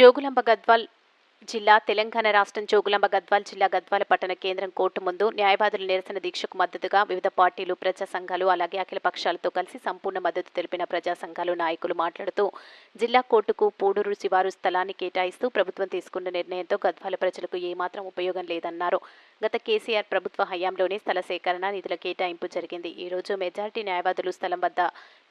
జోగులాంబ గద్వాల్ జిల్లా తెలంగాణ రాష్ట్రం జోగులాంబ గద్వాల్ జిల్లా గద్వాల పట్టణ కేంద్రం కోర్టు ముందు న్యాయవాదుల నిరసన దీక్షకు మద్దతుగా వివిధ పార్టీలు ప్రజా సంఘాలు అలాగే అఖిల పక్షాలతో కలిసి సంపూర్ణ మద్దతు తెలిపిన ప్రజా సంఘాలు నాయకులు మాట్లాడుతూ జిల్లా కోర్టుకు పూడూరు శివారు స్థలాన్ని కేటాయిస్తూ ప్రభుత్వం తీసుకున్న నిర్ణయంతో గద్వాల ప్రజలకు ఏమాత్రం ఉపయోగం లేదన్నారు. గత కేసీఆర్ ప్రభుత్వ హయాంలోనే స్థల సేకరణ నిధుల కేటాయింపు జరిగింది. ఈ రోజు మెజారిటీ న్యాయవాదులు స్థలం వద్ద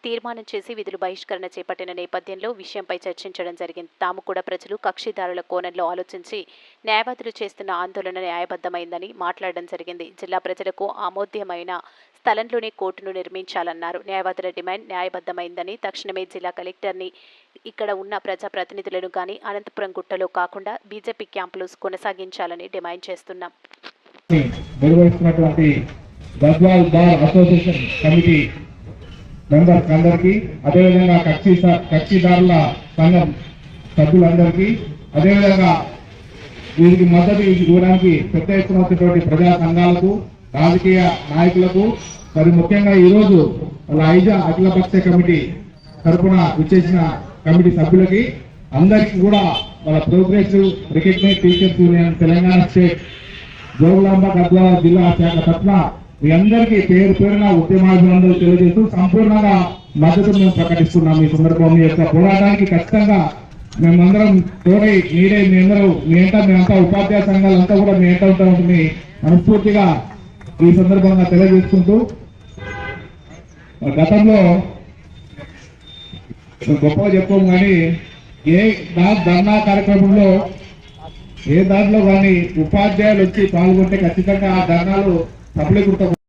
తీర్మానం చేసి విధులు బహిష్కరణ చేపట్టిన నేపథ్యంలో విషయంపై చర్చించడం జరిగింది. తాము కూడా ప్రజలు కక్షిదారుల కోణంలో ఆలోచించి న్యాయవాదులు చేస్తున్న ఆందోళన న్యాయబద్ధమైందని మాట్లాడడం జరిగింది. జిల్లా ప్రజలకు ఆమోద్యమైన స్థలంలోనే కోర్టును నిర్మించాలన్నారు. న్యాయవాదుల డిమాండ్ న్యాయబద్ధమైందని తక్షణమే జిల్లా కలెక్టర్ని ఇక్కడ ఉన్న ప్రజాప్రతినిధులను గాని అనంతపురం గుట్టలో కాకుండా బీజేపీ క్యాంపులు కొనసాగించాలని డిమాండ్ చేస్తున్నాం. నిర్వహిస్తున్నటువంటి Gadwal bar association committee members అందరికీ అదేవిధంగా కక్షి కక్షిదారుల సంఘం సభ్యులందరికీ అదేవిధంగా వీరికి మద్దతు ఇవ్వడానికి పెద్ద ఎత్తున వచ్చినటువంటి ప్రజా సంఘాలకు రాజకీయ నాయకులకు మరి ముఖ్యంగా ఈరోజు వాళ్ళ ఐజా అఖిలపక్ష కమిటీ తరపున విచ్చేసిన కమిటీ సభ్యులకి అందరికీ కూడా వాళ్ళ progressive recognise teachers union Telangana state Jogulamba Gadwal జిల్లా శాఖ తరఫున మీ అందరికీ పేరు పేరున ఉద్యమాభినందనలు తెలియజేస్తూ సంపూర్ణంగా మద్దతు మేము ప్రకటిస్తున్నాం ఈ సందర్భం మీ యొక్క పోరాటానికి ఖచ్చితంగా మేమందరం తోడై మీరే మీ అందరూ మీ ఎంట మేమంతా ఉపాధ్యాయ సంఘాలంతా కూడా మీ ఎంట ఉంటామని మనస్ఫూర్తిగా ఈ సందర్భంగా తెలియజేసుకుంటూ గతంలో గొప్పగా చెప్పాము కానీ ఏ దా- ధర్నా కార్యక్రమంలో ఏ దాంట్లో కానీ ఉపాధ్యాయులు వచ్చి పాల్గొంటే ఖచ్చితంగా ఆ ధర్నాలు தமிழை கொடுத்த